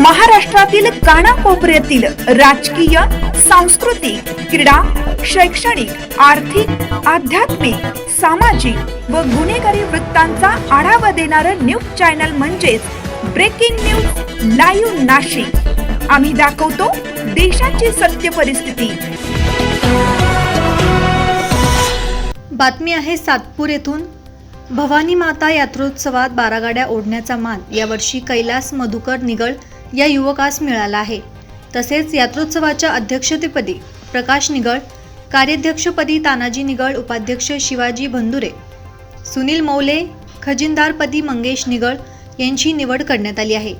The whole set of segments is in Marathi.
महाराष्ट्रातील कानाकोपऱ्यातील राजकीय सांस्कृतिक क्रीडा शैक्षणिक आर्थिक आध्यात्मिक सामाजिक व गुन्हेगारी वृत्तांचा आढावा देणारं न्यूज चॅनल म्हणजेच ब्रेकिंग न्यूज लाईव्ह नाशिक. आम्ही दाखवतो देशाची सत्य परिस्थिती. बातमी आहे सातपूर येथून. भवानी माता यात्रोत्सवात बारा गाड्या ओढण्याचा मान. यावर्षी कैलास मधुकर निगळ या युवकास मिळाला आहे. तसेच यात्रोत्सवाच्या अध्यक्षतेपदी प्रकाश निगळ कार्याध्यक्षपदी तानाजी निगळ उपाध्यक्ष शिवाजी भंदुरे सुनील मौले खजिनदारपदी मंगेश निगळ यांची निवड करण्यात आली आहे.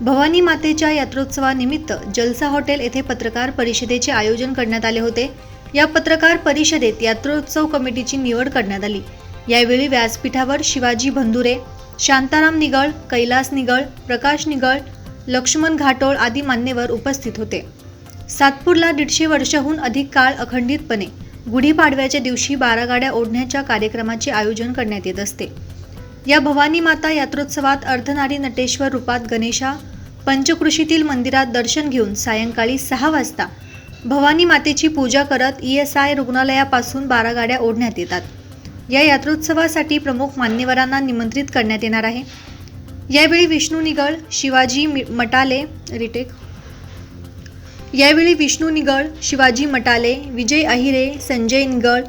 भवानी मातेच्या यात्रोत्सवानिमित्त जलसा हॉटेल येथे पत्रकार परिषदेचे आयोजन करण्यात आले होते. या पत्रकार परिषदेत यात्रोत्सव कमिटीची निवड करण्यात आली. यावेळी व्यासपीठावर शिवाजी भंदुरे शांताराम निगळ कैलास निगळ प्रकाश निगळ लक्ष्मण घाटोळ आदी मान्यवर उपस्थित होते. सातपूरला दीडशे वर्षाहून अधिक काळ अखंडितपणे गुढीपाडव्याच्या दिवशी बारा गाड्या ओढण्याच्या कार्यक्रमाचे आयोजन करण्यात येत असते. या भवानी माता यात्रोत्सवात अर्धनारी नटेश्वर रूपात गणेशा पंचकृषीतील मंदिरात दर्शन घेऊन सायंकाळी सहा वाजता भवानी मातेची पूजा करत ई एस आय रुग्णालयापासून बारा गाड्या ओढण्यात येतात. या यात्रोत्सवासाठी प्रमुख मान्यवरांना निमंत्रित करण्यात येणार आहे. यावेळी विष्णू निगळ शिवाजी मि- मटाले रिटेक. यावेळी विष्णू निगळ शिवाजी मटाले विजय अहिरे संजय निगळ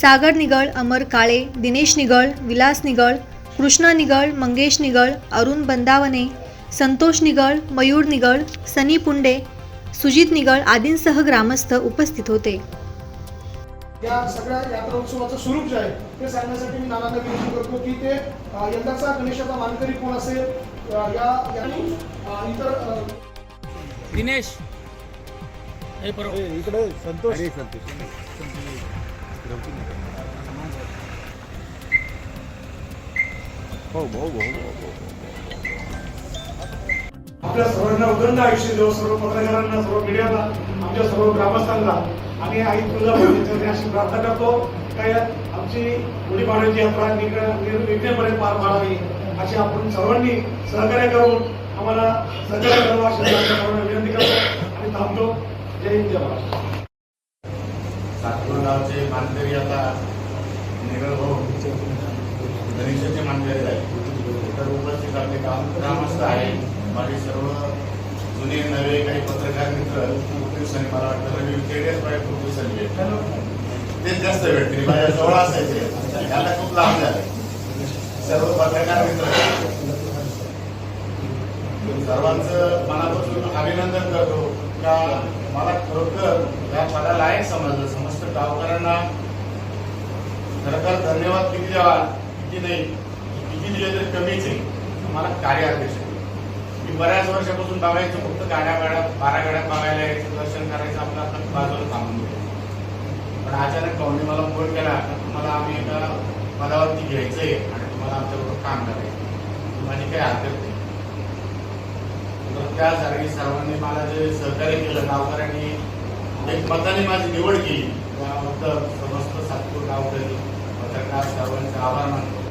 सागर निगळ अमर काळे दिनेश निगळ विलास निगळ कृष्णा निगळ मंगेश निगळ अरुण बंदावने संतोष निगळ मयूर निगळ सनी पुंडे सुजित निगळ आदींसह ग्रामस्थ उपस्थित होते. या सगळ्या यात्रोत्सवाचं स्वरूप जे आहे ते सांगण्यासाठी मी नानांना विनंती करतो की ते यंदाचा गणेशाचा मानकरी कोण असेल या यांनी इतर दिनेश. हे इकडे संतोष. हो भाऊ भाऊ भाऊ आपल्या सर्वांना उदंड आयुष्य देव सर्व पत्रकारांना सर्व मीडियाला आमच्या सर्व ग्रामस्थांना आणि आई तुला अशी प्रार्थना करतो काय आमची गुढीपाडव्याची यात्रा निग्र- पार पाडावी अशी आपण सर्वांनी सहकार्य करून आम्हाला सहकार्य करावं अशी विनंती करतो आणि थांबतो. जय हिंद जय महाराष्ट्र. सातपूर गावचे मानकरी आता निगळ भाऊ गणेशाचे मानकरी आहे तर उपस्थित आपले काम ग्रामस्थ आहे. माझे सर्व जुने नवे काही पत्रकार मित्र दिवसांनी मला वाटतं रवी बाय खूप दिवसांनी भेटले तेच जास्त भेटतील माझ्या जवळ असायचे. त्याला खूप लाभ झाले. सर्व पत्रकार मित्र. सर्वांचं मनापासून अभिनंदन करतो का मला खरोखर या पदाला आहे समजलं. समस्त गावकऱ्यांना खरं तर धन्यवाद किती द्यावा किती नाही? किती दिले तरी कमीच आहे. मला कार्याध्यक्ष मी बऱ्याच वर्षापासून बघायचं फक्त गाड्या गाड्या बारा गाड्या बघायला यायचं दर्शन करायचं आपलं आपण बाजूला थांबून घ्यायचं पण अचानक पाहुणे मला फोन केला तर तुम्हाला आम्ही एका पदावरती घ्यायचंय आणि तुम्हाला आमच्याबरोबर काम करायचं माझी काही हरकत नाही. तर त्यासाठी सर्वांनी मला जे सहकार्य केलं गावकऱ्यांनी एक मताने माझी निवड केली. त्याबद्दल समस्त सातपूर गावकरी पत्रकार सर्वांचे आभार मानतो.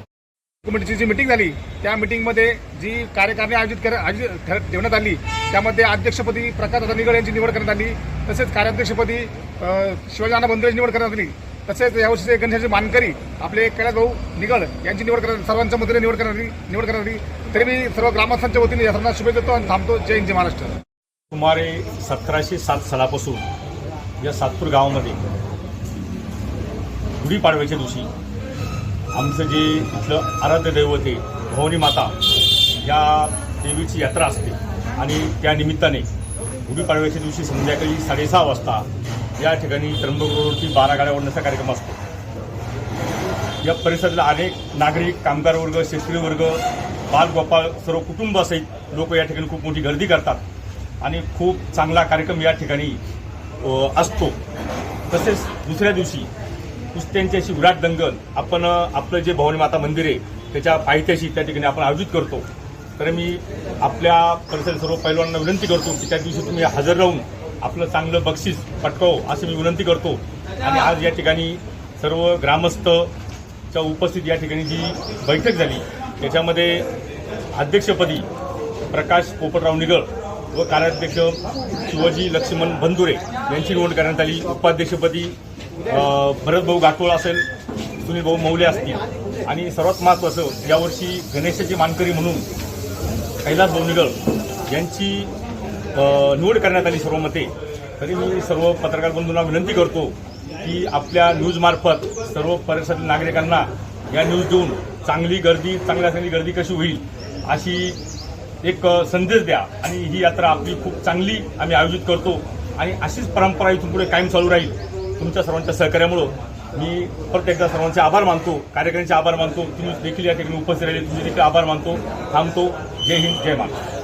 कमिटीची जी मिटिंग झाली त्या मिटिंगमध्ये जी कार्यकारिणी आयोजित कर आयोजित ठेवण्यात आली त्यामध्ये अध्यक्षपदी प्रकाश निगड यांची निवड करण्यात आली तसेच कार्याध्यक्षपदी अ, शिवाजीनाना बंधू यांची निवड करण्यात आली तसेच यावर्षीचे गणेशाचे मानकरी आपले कैलास भाऊ निगड यांची निवड करण्यात सर्वांच्या मतीने निवड करण्यात आली निवड करण्यात आली. तरी मी सर्व ग्रामस्थांच्या वतीने या सर्वांना शुभेच्छा देतो आणि थांबतो. जय हिंद जय महाराष्ट्र. सुमारे सतराशे सात सालापासून या सातपूर गावामध्ये गुढीपाडव्याच्या दिवशी आमचं जे इथलं आराध्य दैवत आहे भवानी माता या देवीची यात्रा असते. आणि त्या निमित्ताने गुढीपाडव्याच्या दिवशी संध्याकाळी साडेसहा वाजता या ठिकाणी त्र्यंबक रोडवरती बारा गाड्या ओढण्याचा कार्यक्रम असतो. या परिसरातला अनेक नागरिक कामगार वर्ग शेतकरी वर्ग बालगोपाळ सर्व कुटुंबासहित लोक या ठिकाणी खूप मोठी गर्दी करतात. आणि खूप चांगला कार्यक्रम या ठिकाणी असतो. तसेच दुसऱ्या दिवशी कुस्त्यांची अशी विराट दंगल. आपण आपलं जे भवानी माता मंदिर आहे त्याच्या पायथ्याशी त्या ठिकाणी आपण आयोजित करतो. तर मी आपल्या परिसरातील सर्व पैलवानांना विनंती करतो की त्या दिवशी तुम्ही हजर राहून आपलं चांगलं बक्षीस पटकावं असं मी विनंती करतो. आणि आज या ठिकाणी सर्व ग्रामस्थच्या उपस्थित या ठिकाणी जी बैठक झाली त्याच्यामध्ये अध्यक्षपदी प्रकाश पोपटराव निगळ व कार्याध्यक्ष शिवाजी लक्ष्मण बंधुरे यांची निवड करण्यात आली. उपाध्यक्षपदी भरतभाऊ गाठोळ असेल सुनील भाऊ मौले असतील. आणि सर्वात महत्त्वाचं यावर्षी गणेशाची मानकरी म्हणून कैलास भाऊ निगळ यांची निवड करण्यात आली सर्व मते. तरी मी सर्व पत्रकार बंधूंना विनंती करतो की आपल्या न्यूजमार्फत सर्व परिसरातील नागरिकांना या न्यूज देऊन चांगली गर्दी चांगल्या चांगली गर्दी कशी होईल अशी एक संदेश द्या. आणि ही यात्रा आपली खूप चांगली आम्ही आयोजित करतो. आणि अशीच परंपरा इथून पुढे कायम चालू राहील. तुमच्या सर्वांच्या सहकार्यामुळं मी परत एकदा सर्वांचे आभार मानतो कार्यकर्त्यांचे आभार मानतो. तुम्ही देखील या ठिकाणी उपस्थित राहिले तुम्ही देखील आभार मानतो थांबतो. जय हिंद जय महाराष्ट्र.